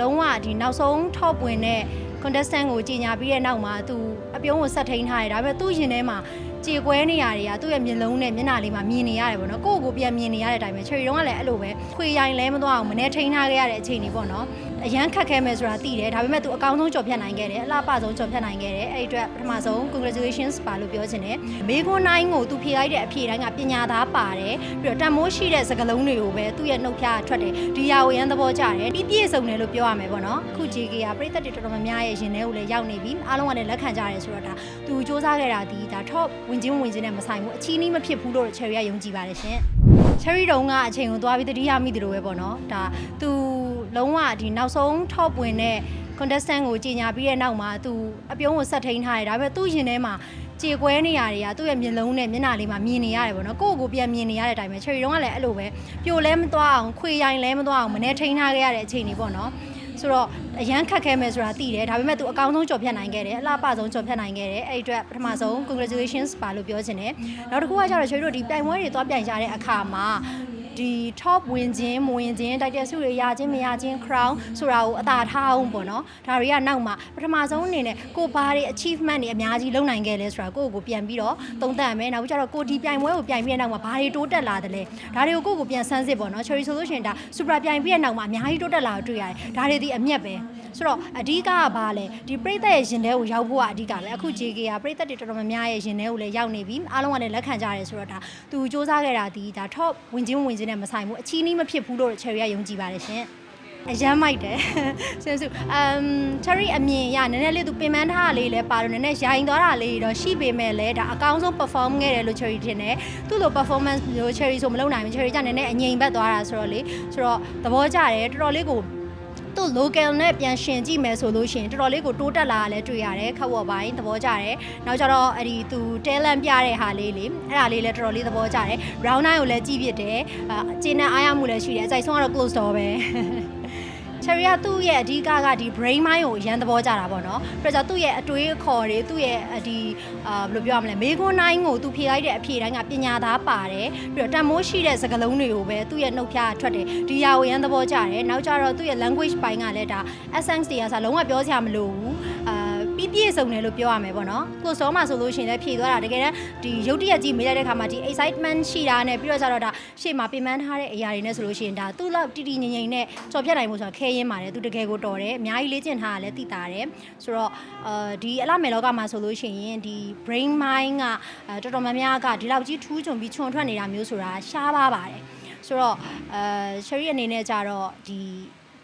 လုံးဝဒီနောက်ဆုံး top ဝင်တဲ့ contestant ကိုကြီးညာပြီးတဲ့နောက်မှာသူအပြုံးကိုဆက်ထိန်ထားတယ်ဒါပေမဲ့သူ့ရင်ထဲမှာကြေကွဲနေရတွေကသူ့ရဲ့မျက်လုံးနဲ့မျက်နှာလေးမှာမြင်နေရတယ်ပေါ့နော်ကိုယ့်ကိုယ်ပြန်မြင်နေရတဲ့အတိုင်းပဲ cherry တုံးကလည်းအဲ့လိုပဲခွေရိုင်လဲမသွားအောင်မနေ့ထိန်ထားခဲ့ရတဲ့အချိန်ကြီးပေါ့နော်အရန်ခက်ခဲမယ်ဆိုတာသိတယ်ဒါပေမဲ့သူအကောင်းဆုံးကြော်ဖြတ်နိုင်ခဲ့တယ်အလားပဆုံးကြော်ဖြတ်နိုင်ခဲ့တယ်အဲ့ဒီအတွက်ပထမဆုံး congratulations ပါလို့ပြောချင်တယ်မေခွန်းနိုင်ကိုသူဖြေလိုက်တဲ့အဖြေတိုင်းကပညာသားပါတယ်ပြီးတော့တန်မိုးရှိတဲ့စကားလုံးတွေကိုပဲသူ့ရဲ့နှုတ်ဖျားထွက်တယ်ဒီဟာကိုရန်သဘောကျတယ်ပြီးပြည့်စုံတယ်လို့ပြောရမယ်ပေါ့နော်အခု JK ကပြည်သက်တွေတော်တော်များများရဲ့ရင်ထဲကိုလည်းရောက်နေပြီအားလုံးကလည်းလက်ခံကြတယ်ဆိုတော့ဒါသူစူးစမ်းခဲ့တာဒီဒါ top ဝင်ချင်းဝင်ချင်းနဲ့မဆိုင်ဘူးအချီးနှီးမဖြစ်ဘူးလို့ Cherry ကယုံကြည်ပါတယ်ရှင် cherry တုံးကအချိန်ကိုသွားပြီးတတိယမိတယ်လို့ပဲပေါ့နော်ဒါသူ လုံးဝဒီနောက်ဆုံး top ဝင်တဲ့ contestant ကိုကြီးညာပြီးတဲ့နောက်မှာသူအပြုံးကိုဆက်ထိန်ထားတယ်ဒါပေမဲ့သူ့ရင်ထဲမှာကြေကွဲနေရတွေကသူ့ရဲ့မျက်လုံးနဲ့မျက်နှာလေးမှာမြင်နေရတယ်ပေါ့နော်ကိုယ့်ကိုယ်ပြန်မြင်နေရတဲ့အတိုင်းပဲ cherry တုံးကလည်းအဲ့လိုပဲပြိုလဲမသွားအောင်ခွေရိုင်လဲမသွားအောင်မနေ့ထိန်ထားခဲ့ရတဲ့အချိန်ကြီးပေါ့နော်ဆိုတော့အရန်ခက်ခဲမယ်ဆိုတာသိတယ်ဒါပေမဲ့သူအကောင်းဆုံးကြော်ဖြတ်နိုင်ခဲ့တယ်အလားပဆုံးကြော်ဖြတ်နိုင်ခဲ့တယ်အဲ့ဒီအတွက်ပထမဆုံး congratulations ပါလို့ပြောချင်တယ်နောက်တစ်ခုကကျတော့ကျွန်တော်တို့ဒီပြိုင်ပွဲတွေသွားပြိုင်ကြတဲ့အခါမှာ ဒီ top ဝင်ခြင်းမဝင်ခြင်း title ဆုတွေရခြင်းမရခြင်း crown ဆိုတာကိုအသာထားအောင်ပေါ့နော်ဒါတွေကနောက်မှာပထမဆုံးအနေနဲ့ကိုဘာတွေ achievement တွေအများကြီးလုပ်နိုင်ခဲ့လဲဆိုတာကိုယ့်ကိုယ်ပြန်ပြီးတော့သုံးသပ်ရမယ်နောက်ပြီးကျတော့ကိုဒီပြိုင်ပွဲကိုပြိုင်ပြီးတဲ့နောက်မှာဘာတွေတိုးတက်လာတယ်လဲဒါတွေကိုကိုယ့်ကိုပြန်ဆန်းစစ်ပေါ့နော် cherry ဆိုလို့ရှိရင်ဒါ super ပြိုင်ပြီးတဲ့နောက်မှာအများကြီးတိုးတက်လာတာတွေ့ရတယ်ဒါတွေဒီအမျက်ပဲဆိုတော့အဓိကကဘာလဲဒီပြိသက်ရဲ့ရင်ထဲကိုရောက်ဖို့ကအဓိကပဲအခု JK ကပြိသက်တွေတော်တော်များများရဲ့ရင်ထဲကိုလည်းရောက်နေပြီအားလုံးကလည်းလက်ခံကြရတယ်ဆိုတော့ဒါသူစူးစမ်းခဲ့တာဒီဒါ top ဝင်ချင်းဝင်ချင်းနဲ့မဆိုင်ဘူးအချီးနှီးမဖြစ်ဘူးလို့ cherry ကယုံကြည်ပါတယ်ရှင်အရမ်းမိုက်တယ်ဆင်စုအမ် cherry အမြင်ရနည်းနည်းလေးသူပင်ပန်းထားတာလေးလည်းပါတော့နည်းနည်းရိုင်သွားတာလေးတော့ရှိပေမဲ့လည်းဒါအကောင်းဆုံး perform ခဲ့တယ်လို့ cherry ထင်တယ်သူ့လို performance မျိုး cherry ဆိုမလုပ်နိုင်ဘူး cherry ကနည်းနည်းအငြိမ်ဘက်သွားတာဆိုတော့လေဆိုတော့သဘောကျတယ်တော်တော်လေးကို သူ့ local နဲ့ပြန်ရှင်ကြည့်မယ်ဆိုလို့ရှိရင်တော်တော်လေးကိုတိုးတက်လာတာလည်းတွေ့ရတယ်ခက်ဝေါ်ပိုင်းသဘောကျတယ်နောက်ကြတော့အဲ့ဒီသူ talent ပြတဲ့ဟာလေးလေအဲ့ဒါလေးလည်းတော်တော်လေးသဘောကျတယ် round 9ကိုလည်းကြည့်ဖြစ်တယ်အကျင်းနဲ့အားရမှုလည်းရှိတယ်အကြိုက်ဆုံးကတော့ close door ပဲ cherry ကသူ့ရဲ့အဓိကကဒီ brain mind ကိုအရန်သဘောကျတာပေါ့နော်။ပြီးတော့သူ့ရဲ့အတွေးအခေါ်တွေသူ့ရဲ့အဒီအာဘယ်လိုပြောရမလဲမေခွန်းတိုင်းကိုသူဖြေလိုက်တဲ့အဖြေတိုင်းကပညာသားပါတယ်။ပြီးတော့တန်မိုးရှိတဲ့စကားလုံးတွေကိုပဲသူ့ရဲ့နှုတ်ဖျားထွက်တယ်။ဒီဟာကိုအရန်သဘောကျတယ်။နောက်ကြတော့သူ့ရဲ့ language ပိုင်းကလည်းဒါ essence တွေကဆိုလုံးဝပြောစရာမလိုဘူး။အာ ပြီးပြည့်စုံတယ်လို့ပြောရမယ်ပေါ့နော်။ကိုစောမှာဆိုလို့ရှိရင်လည်းဖြေသွားတာတကယ်တမ်းဒီရုပ်တရက်ကြီးမေးလိုက်တဲ့ခါမှာဒီ excitement ရှိတာနဲ့ပြီးတော့ကြတော့ဒါရှေ့မှာပြင်ပန်းထားတဲ့အရာတွေနဲ့ဆိုလို့ရှိရင်ဒါသူ့လောက်တီတီငိမ့်ငိမ့်နဲ့ကြော်ဖြတ်နိုင်မှုဆိုတာခဲရင်းပါတယ်သူတကယ်ကိုတော်တယ်အများကြီးလေ့ကျင့်ထားတာလည်းသိတာတယ်ဆိုတော့အာဒီအလားမယ်လောကမှာဆိုလို့ရှိရင်ဒီ brain mind ကအဲတော်တော်များများကဒီလောက်ကြီးထူးချွန်ပြီးချွန်ထွက်နေတာမျိုးဆိုတာရှားပါပါတယ်ဆိုတော့အဲ cherry အနေနဲ့ကြတော့ဒီ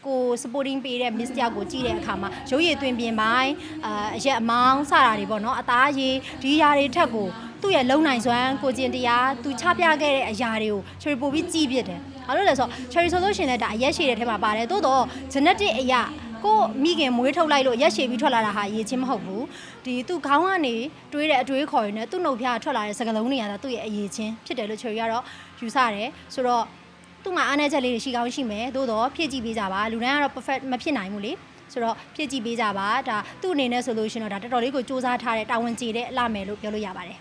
ကို supporting ပေးတဲ့ miss တယောက်ကိုကြည့်တဲ့အခါမှာရုပ်ရည်သွင်းပြင်ပိုင်းအာအရက်အမောင်းစတာတွေပေါ့နော်အသားရည်ဒီຢာတွေထက်ကိုသူ့ရဲ့လုံနိုင်စွမ်းကိုကျင်တရားသူချပြခဲ့တဲ့အရာတွေကို cherry ပို့ပြီးကြည့်ပြတယ်ဘာလို့လဲဆိုတော့ cherry ဆိုလို့ရှိရင်လည်းဒါအရက်ရှည်တဲ့ထဲမှာပါတယ်သို့တော့ genetic အရာကိုမိခင်မွေးထုတ်လိုက်လို့ရက်ရှည်ပြီးထွက်လာတာဟာရည်ချင်းမဟုတ်ဘူးဒီသူ့ခေါင်းကနေတွေးတဲ့အတွေးခေါ်ရင်းနဲ့သူ့နှုတ်ဖျားထွက်လာတဲ့စကလုံးတွေကဒါသူ့ရဲ့အရေးချင်းဖြစ်တယ်လို့ cherry ကတော့ယူဆတယ်ဆိုတော့ သူ့မှာအားနည်းချက်လေးတွေရှိကောင်းရှိမယ်သို့တော့ဖြည့်ကြည့်ပေးကြပါလူတိုင်းကတော့ perfect မဖြစ်နိုင်ဘူးလေဆိုတော့ဖြည့်ကြည့်ပေးကြပါဒါသူ့အနေနဲ့ဆိုလို့ရှိရင်တော့ဒါတော်တော်လေးကိုစူးစမ်းထားတဲ့တာဝန်ကျေတဲ့အလှမယ်လို့ပြောလို့ရပါတယ်